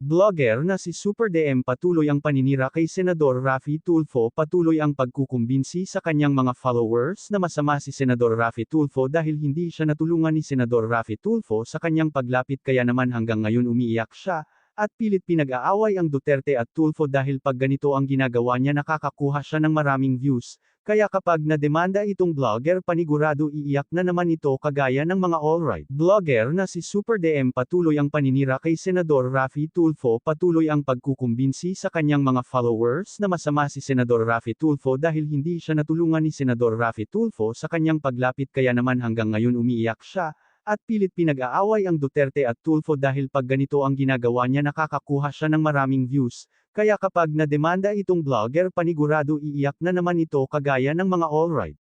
Blogger na si Super DM patuloy ang paninira kay Senador Raffy Tulfo patuloy ang pagkukumbinsi sa kanyang mga followers na masama si Senador Raffy Tulfo dahil hindi siya natulungan ni Senador Raffy Tulfo sa kanyang paglapit kaya naman hanggang ngayon umiiyak siya, at pilit pinag-aaway ang Duterte at Tulfo dahil pag ganito ang ginagawa niya nakakakuha siya ng maraming views, kaya kapag nademanda itong blogger panigurado iiyak na naman ito kagaya ng mga alright. Blogger na si Super DM patuloy ang paninira kay Senador Raffy Tulfo patuloy ang pagkukumbinsi sa kanyang mga followers na masama si Senador Raffy Tulfo dahil hindi siya natulungan ni Senador Raffy Tulfo sa kanyang paglapit kaya naman hanggang ngayon umiiyak siya, at pilit pinag-aaway ang Duterte at Tulfo dahil pag ganito ang ginagawa niya nakakakuha siya ng maraming views, kaya kapag nademanda itong blogger panigurado iiyak na naman ito kagaya ng mga alright.